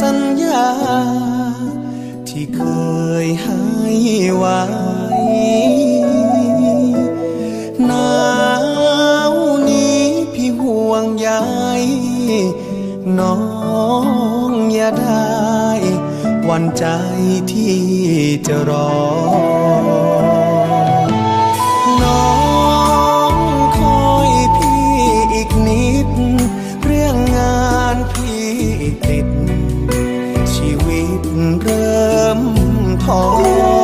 สัญญา ที่เคยให้ไว้หนาวนี้พี่ห่วงใยน้องอย่าได้ วันใจที่จะรอ 哦。